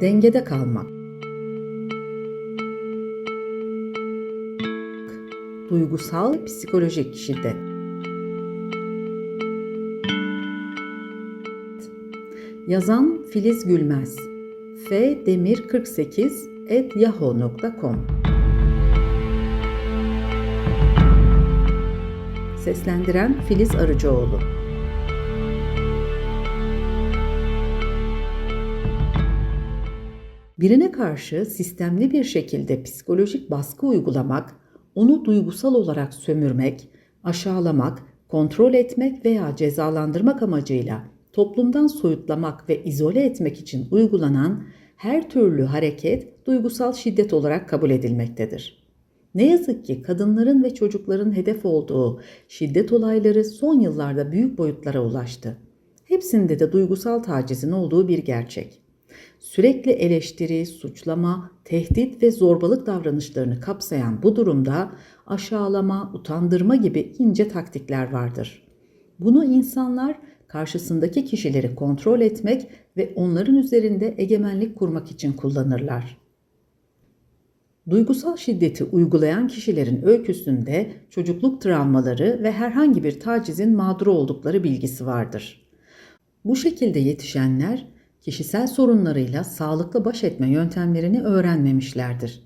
Dengede kalmak. Duygusal psikolojik şiddet. Yazan Filiz Gülmez. F Demir 48 at yahoo.com Seslendiren Filiz Arıcıoğlu. Birine karşı sistemli bir şekilde psikolojik baskı uygulamak, onu duygusal olarak sömürmek, aşağılamak, kontrol etmek veya cezalandırmak amacıyla toplumdan soyutlamak ve izole etmek için uygulanan her türlü hareket duygusal şiddet olarak kabul edilmektedir. Ne yazık ki kadınların ve çocukların hedef olduğu şiddet olayları son yıllarda büyük boyutlara ulaştı. Hepsinde de duygusal tacizin olduğu bir gerçek. Sürekli eleştiri, suçlama, tehdit ve zorbalık davranışlarını kapsayan bu durumda aşağılama, utandırma gibi ince taktikler vardır. Bunu insanlar karşısındaki kişileri kontrol etmek ve onların üzerinde egemenlik kurmak için kullanırlar. Duygusal şiddeti uygulayan kişilerin öyküsünde çocukluk travmaları ve herhangi bir tacizin mağduru oldukları bilgisi vardır. Bu şekilde yetişenler kişisel sorunlarıyla sağlıklı baş etme yöntemlerini öğrenmemişlerdir.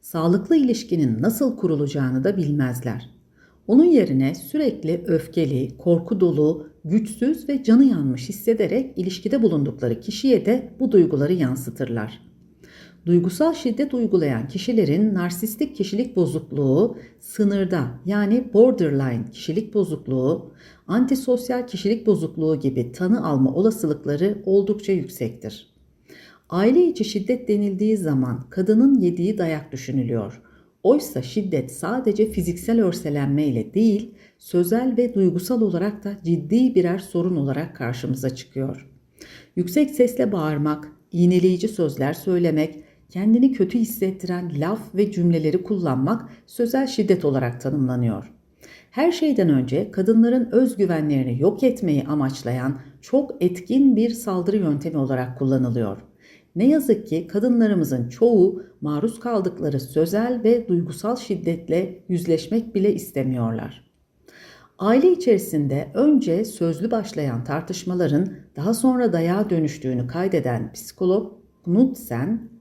Sağlıklı ilişkinin nasıl kurulacağını da bilmezler. Onun yerine sürekli öfkeli, korku dolu, güçsüz ve canı yanmış hissederek ilişkide bulundukları kişiye de bu duyguları yansıtırlar. Duygusal şiddet uygulayan kişilerin narsistik kişilik bozukluğu sınırda yani borderline kişilik bozukluğu, antisosyal kişilik bozukluğu gibi tanı alma olasılıkları oldukça yüksektir. Aile içi şiddet denildiği zaman kadının yediği dayak düşünülüyor. Oysa şiddet sadece fiziksel örselenme ile değil, sözel ve duygusal olarak da ciddi birer sorun olarak karşımıza çıkıyor. Yüksek sesle bağırmak, iğneleyici sözler söylemek, kendini kötü hissettiren laf ve cümleleri kullanmak sözel şiddet olarak tanımlanıyor. Her şeyden önce kadınların özgüvenlerini yok etmeyi amaçlayan çok etkin bir saldırı yöntemi olarak kullanılıyor. Ne yazık ki kadınlarımızın çoğu maruz kaldıkları sözel ve duygusal şiddetle yüzleşmek bile istemiyorlar. Aile içerisinde önce sözlü başlayan tartışmaların daha sonra dayağa dönüştüğünü kaydeden psikolog Knudsen,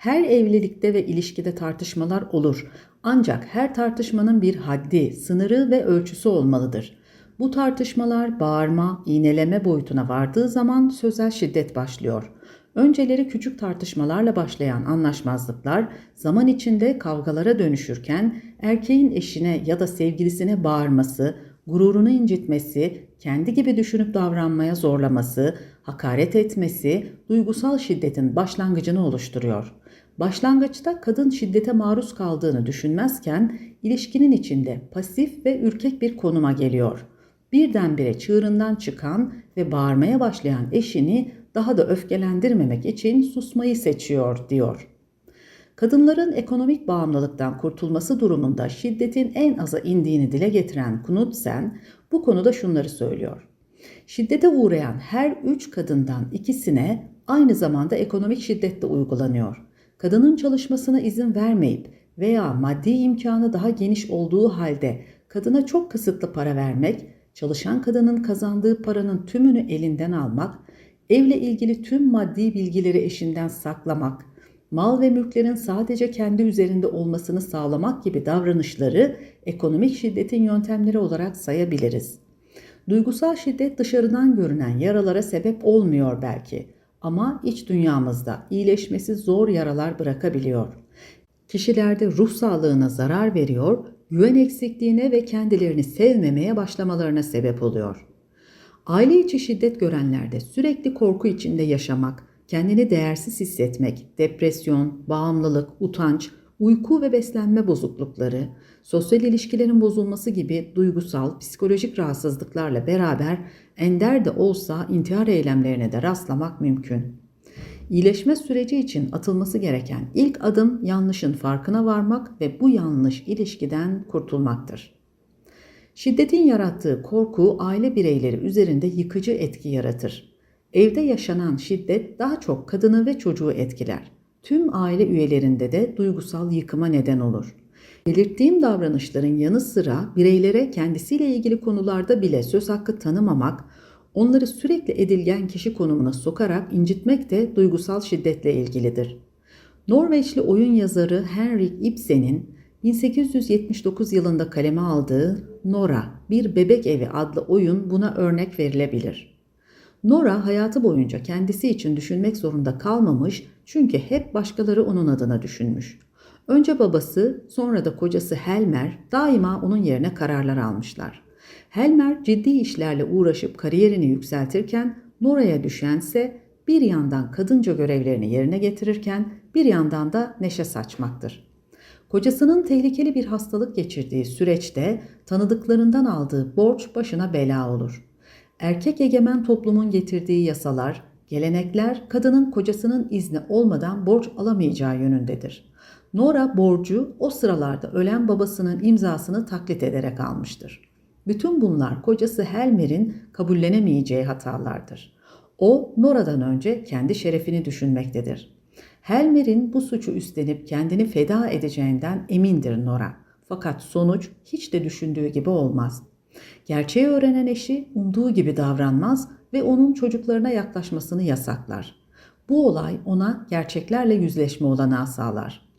her evlilikte ve ilişkide tartışmalar olur. Ancak her tartışmanın bir haddi, sınırı ve ölçüsü olmalıdır. Bu tartışmalar bağırma, iğneleme boyutuna vardığı zaman sözel şiddet başlıyor. Önceleri küçük tartışmalarla başlayan anlaşmazlıklar zaman içinde kavgalara dönüşürken erkeğin eşine ya da sevgilisine bağırması, gururunu incitmesi, kendi gibi düşünüp davranmaya zorlaması, hakaret etmesi duygusal şiddetin başlangıcını oluşturuyor. Başlangıçta kadın şiddete maruz kaldığını düşünmezken ilişkinin içinde pasif ve ürkek bir konuma geliyor. Birdenbire çığırından çıkan ve bağırmaya başlayan eşini daha da öfkelendirmemek için susmayı seçiyor diyor. Kadınların ekonomik bağımlılıktan kurtulması durumunda şiddetin en aza indiğini dile getiren Knudsen bu konuda şunları söylüyor. Şiddete uğrayan her üç kadından ikisine aynı zamanda ekonomik şiddet de uygulanıyor. Kadının çalışmasına izin vermeyip veya maddi imkanı daha geniş olduğu halde kadına çok kısıtlı para vermek, çalışan kadının kazandığı paranın tümünü elinden almak, evle ilgili tüm maddi bilgileri eşinden saklamak, mal ve mülklerin sadece kendi üzerinde olmasını sağlamak gibi davranışları ekonomik şiddetin yöntemleri olarak sayabiliriz. Duygusal şiddet dışarıdan görünen yaralara sebep olmuyor belki ama iç dünyamızda iyileşmesi zor yaralar bırakabiliyor. Kişilerde ruh sağlığına zarar veriyor, güven eksikliğine ve kendilerini sevmemeye başlamalarına sebep oluyor. Aile içi şiddet görenlerde sürekli korku içinde yaşamak, kendini değersiz hissetmek, depresyon, bağımlılık, utanç, uyku ve beslenme bozuklukları, sosyal ilişkilerin bozulması gibi duygusal, psikolojik rahatsızlıklarla beraber ender de olsa intihar eylemlerine de rastlamak mümkün. İyileşme süreci için atılması gereken ilk adım yanlışın farkına varmak ve bu yanlış ilişkiden kurtulmaktır. Şiddetin yarattığı korku aile bireyleri üzerinde yıkıcı etki yaratır. Evde yaşanan şiddet daha çok kadını ve çocuğu etkiler. Tüm aile üyelerinde de duygusal yıkıma neden olur. Belirttiğim davranışların yanı sıra bireylere kendisiyle ilgili konularda bile söz hakkı tanımamak, onları sürekli edilgen kişi konumuna sokarak incitmek de duygusal şiddetle ilgilidir. Norveçli oyun yazarı Henrik Ibsen'in 1879 yılında kaleme aldığı Nora, Bir Bebek Evi adlı oyun buna örnek verilebilir. Nora hayatı boyunca kendisi için düşünmek zorunda kalmamış çünkü hep başkaları onun adına düşünmüş. Önce babası, sonra da kocası Helmer daima onun yerine kararlar almışlar. Helmer ciddi işlerle uğraşıp kariyerini yükseltirken Nora'ya düşense bir yandan kadınca görevlerini yerine getirirken bir yandan da neşe saçmaktır. Kocasının tehlikeli bir hastalık geçirdiği süreçte tanıdıklarından aldığı borç başına bela olur. Erkek egemen toplumun getirdiği yasalar, gelenekler kadının kocasının izni olmadan borç alamayacağı yönündedir. Nora borcu o sıralarda ölen babasının imzasını taklit ederek almıştır. Bütün bunlar kocası Helmer'in kabullenemeyeceği hatalardır. O Nora'dan önce kendi şerefini düşünmektedir. Helmer'in bu suçu üstlenip kendini feda edeceğinden emindir Nora. Fakat sonuç hiç de düşündüğü gibi olmaz. Gerçeği öğrenen eşi umduğu gibi davranmaz ve onun çocuklarına yaklaşmasını yasaklar. Bu olay ona gerçeklerle yüzleşme olanağı sağlar.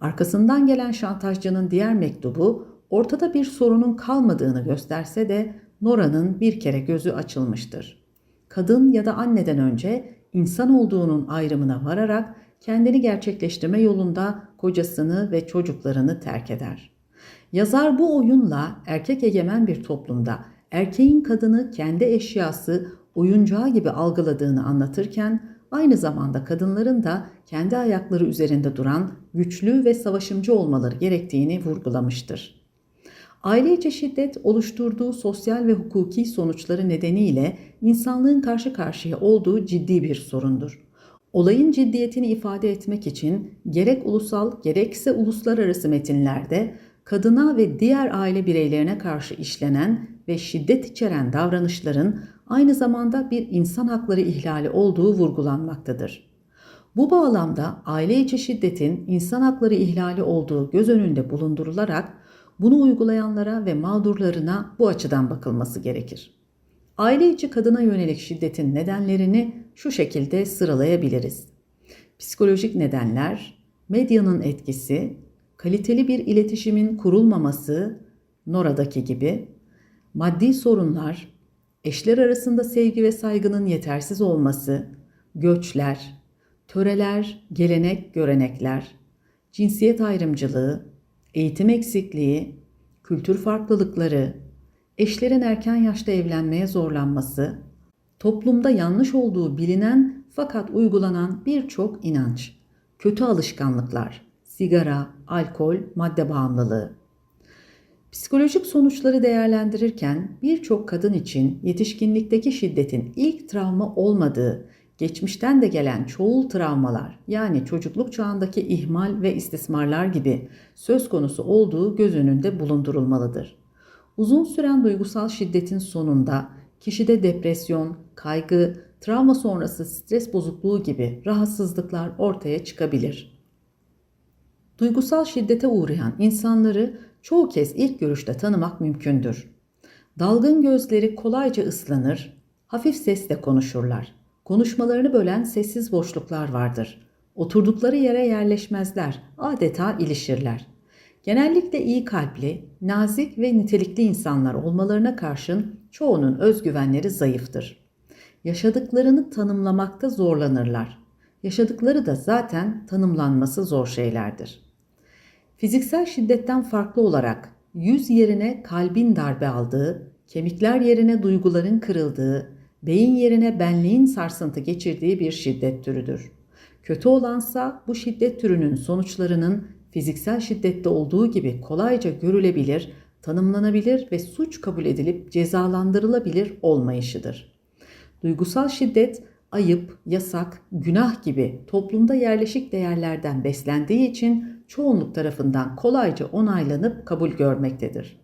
Arkasından gelen şantajcının diğer mektubu ortada bir sorunun kalmadığını gösterse de Nora'nın bir kere gözü açılmıştır. Kadın ya da anneden önce insan olduğunun ayrımına vararak kendini gerçekleştirme yolunda kocasını ve çocuklarını terk eder. Yazar bu oyunla erkek egemen bir toplumda erkeğin kadını kendi eşyası, oyuncağı gibi algıladığını anlatırken aynı zamanda kadınların da kendi ayakları üzerinde duran güçlü ve savaşımcı olmaları gerektiğini vurgulamıştır. Aile içi şiddet oluşturduğu sosyal ve hukuki sonuçları nedeniyle insanlığın karşı karşıya olduğu ciddi bir sorundur. Olayın ciddiyetini ifade etmek için gerek ulusal gerekse uluslararası metinlerde kadına ve diğer aile bireylerine karşı işlenen ve şiddet içeren davranışların aynı zamanda bir insan hakları ihlali olduğu vurgulanmaktadır. Bu bağlamda aile içi şiddetin insan hakları ihlali olduğu göz önünde bulundurularak bunu uygulayanlara ve mağdurlarına bu açıdan bakılması gerekir. Aile içi kadına yönelik şiddetin nedenlerini şu şekilde sıralayabiliriz. Psikolojik nedenler, medyanın etkisi, kaliteli bir iletişimin kurulmaması, Nora'daki gibi, maddi sorunlar, eşler arasında sevgi ve saygının yetersiz olması, göçler, töreler, gelenek, görenekler, cinsiyet ayrımcılığı, eğitim eksikliği, kültür farklılıkları, eşlerin erken yaşta evlenmeye zorlanması, toplumda yanlış olduğu bilinen fakat uygulanan birçok inanç, kötü alışkanlıklar, sigara, alkol, madde bağımlılığı. Psikolojik sonuçları değerlendirirken birçok kadın için yetişkinlikteki şiddetin ilk travma olmadığı, geçmişten de gelen çoğul travmalar yani çocukluk çağındaki ihmal ve istismarlar gibi söz konusu olduğu göz önünde bulundurulmalıdır. Uzun süren duygusal şiddetin sonunda kişide depresyon, kaygı, travma sonrası stres bozukluğu gibi rahatsızlıklar ortaya çıkabilir. Duygusal şiddete uğrayan insanları çoğu kez ilk görüşte tanımak mümkündür. Dalgın gözleri kolayca ıslanır, hafif sesle konuşurlar. Konuşmalarını bölen sessiz boşluklar vardır. Oturdukları yere yerleşmezler, adeta ilişirler. Genellikle iyi kalpli, nazik ve nitelikli insanlar olmalarına karşın çoğunun özgüvenleri zayıftır. Yaşadıklarını tanımlamakta zorlanırlar. Yaşadıkları da zaten tanımlanması zor şeylerdir. Fiziksel şiddetten farklı olarak yüz yerine kalbin darbe aldığı, kemikler yerine duyguların kırıldığı, beyin yerine benliğin sarsıntı geçirdiği bir şiddet türüdür. Kötü olansa bu şiddet türünün sonuçlarının fiziksel şiddette olduğu gibi kolayca görülebilir, tanımlanabilir ve suç kabul edilip cezalandırılabilir olmayışıdır. Duygusal şiddet ayıp, yasak, günah gibi toplumda yerleşik değerlerden beslendiği için çoğunluk tarafından kolayca onaylanıp kabul görmektedir.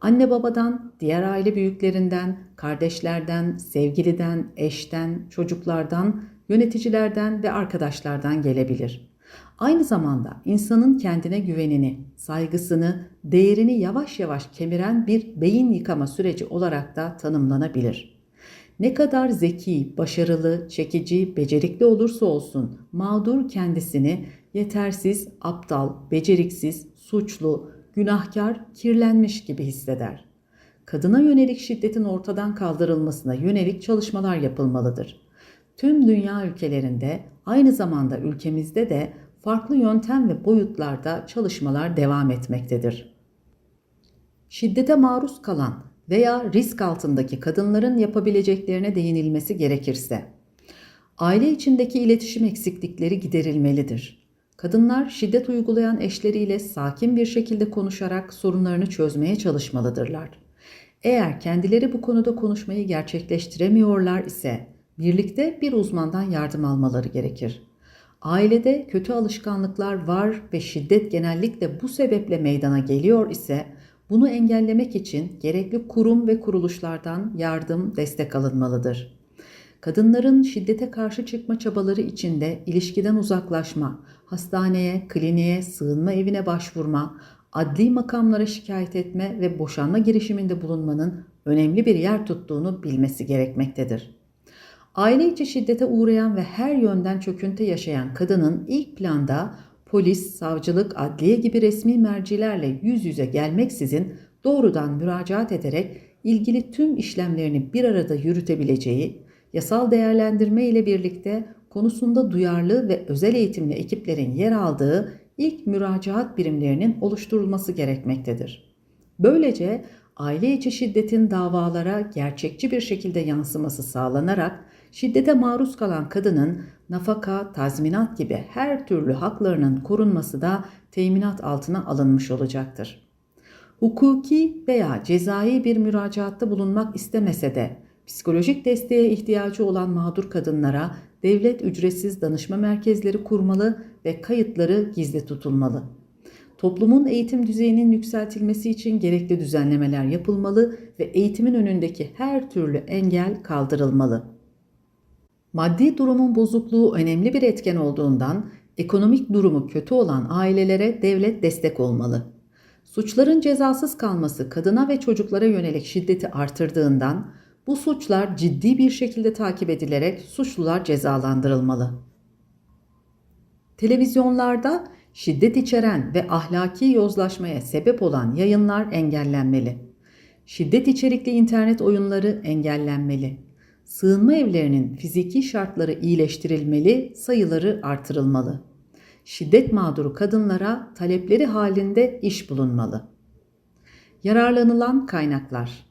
Anne babadan, diğer aile büyüklerinden, kardeşlerden, sevgiliden, eşten, çocuklardan, yöneticilerden ve arkadaşlardan gelebilir. Aynı zamanda insanın kendine güvenini, saygısını, değerini yavaş yavaş kemiren bir beyin yıkama süreci olarak da tanımlanabilir. Ne kadar zeki, başarılı, çekici, becerikli olursa olsun mağdur kendisini yetersiz, aptal, beceriksiz, suçlu, günahkar, kirlenmiş gibi hisseder. Kadına yönelik şiddetin ortadan kaldırılmasına yönelik çalışmalar yapılmalıdır. Tüm dünya ülkelerinde aynı zamanda ülkemizde de farklı yöntem ve boyutlarda çalışmalar devam etmektedir. Şiddete maruz kalan veya risk altındaki kadınların yapabileceklerine değinilmesi gerekirse, aile içindeki iletişim eksiklikleri giderilmelidir. Kadınlar şiddet uygulayan eşleriyle sakin bir şekilde konuşarak sorunlarını çözmeye çalışmalıdırlar. Eğer kendileri bu konuda konuşmayı gerçekleştiremiyorlar ise birlikte bir uzmandan yardım almaları gerekir. Ailede kötü alışkanlıklar var ve şiddet genellikle bu sebeple meydana geliyor ise bunu engellemek için gerekli kurum ve kuruluşlardan yardım, destek alınmalıdır. Kadınların şiddete karşı çıkma çabaları içinde ilişkiden uzaklaşma, hastaneye, kliniğe, sığınma evine başvurma, adli makamlara şikayet etme ve boşanma girişiminde bulunmanın önemli bir yer tuttuğunu bilmesi gerekmektedir. Aile içi şiddete uğrayan ve her yönden çöküntü yaşayan kadının ilk planda polis, savcılık, adliye gibi resmi mercilerle yüz yüze gelmeksizin doğrudan müracaat ederek ilgili tüm işlemlerini bir arada yürütebileceği, yasal değerlendirme ile birlikte konusunda duyarlı ve özel eğitimli ekiplerin yer aldığı ilk müracaat birimlerinin oluşturulması gerekmektedir. Böylece aile içi şiddetin davalara gerçekçi bir şekilde yansıması sağlanarak şiddete maruz kalan kadının nafaka, tazminat gibi her türlü haklarının korunması da teminat altına alınmış olacaktır. Hukuki veya cezai bir müracaatta bulunmak istemese de psikolojik desteğe ihtiyacı olan mağdur kadınlara devlet ücretsiz danışma merkezleri kurmalı ve kayıtları gizli tutulmalı. Toplumun eğitim düzeyinin yükseltilmesi için gerekli düzenlemeler yapılmalı ve eğitimin önündeki her türlü engel kaldırılmalı. Maddi durumun bozukluğu önemli bir etken olduğundan ekonomik durumu kötü olan ailelere devlet destek olmalı. Suçların cezasız kalması kadına ve çocuklara yönelik şiddeti artırdığından bu suçlar ciddi bir şekilde takip edilerek suçlular cezalandırılmalı. Televizyonlarda şiddet içeren ve ahlaki yozlaşmaya sebep olan yayınlar engellenmeli. Şiddet içerikli internet oyunları engellenmeli. Sığınma evlerinin fiziki şartları iyileştirilmeli, sayıları artırılmalı. Şiddet mağduru kadınlara talepleri halinde iş bulunmalı. Yararlanılan kaynaklar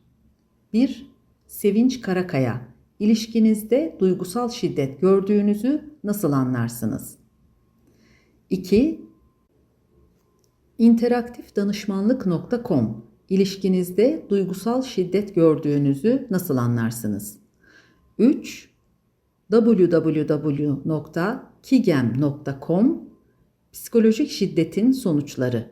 1. Sevinç Karakaya İlişkinizde duygusal şiddet gördüğünüzü nasıl anlarsınız? 2. İnteraktifdanışmanlık.com İlişkinizde duygusal şiddet gördüğünüzü nasıl anlarsınız? 3. www.kigem.com Psikolojik şiddetin sonuçları